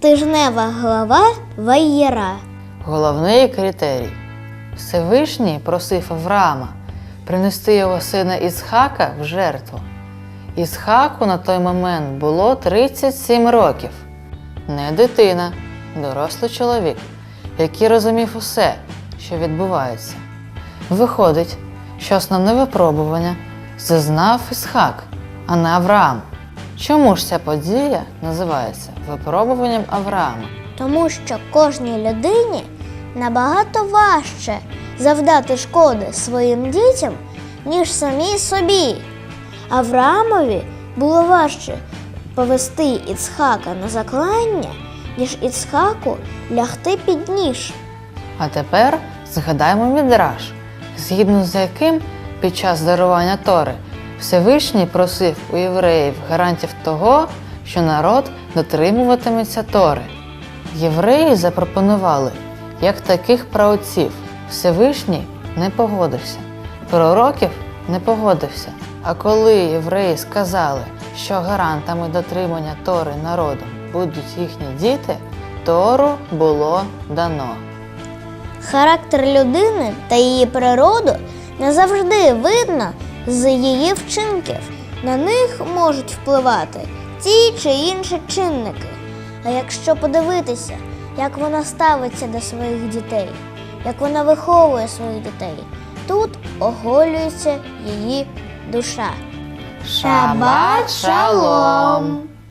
Тижнева глава Ваєра. Головний критерій. Всевишній просив Авраама принести його сина Ісхака в жертву. Ісхаку на той момент було 37 років. Не дитина, дорослий чоловік, який розумів усе, що відбувається. Виходить, що основне випробування зазнав Ісхак, а не Авраам. Чому ж ця подія називається випробуванням Авраама? Тому що кожній людині набагато важче завдати шкоди своїм дітям, ніж самій собі. Авраамові було важче повести Іцхака на заклання, ніж Іцхаку лягти під ніж. А тепер згадаємо мідраж, згідно з яким під час дарування Тори Всевишній просив у євреїв гарантів того, що народ дотримуватиметься Тори. Євреї запропонували, як таких праотців. Всевишній не погодився, пророків не погодився. А коли євреї сказали, що гарантами дотримання Тори народом будуть їхні діти, Тору було дано. Характер людини та її природу не завжди видно з її вчинків. На них можуть впливати ті чи інші чинники. А якщо подивитися, як вона ставиться до своїх дітей, як вона виховує своїх дітей, тут оголюється її душа. Шабат шалом!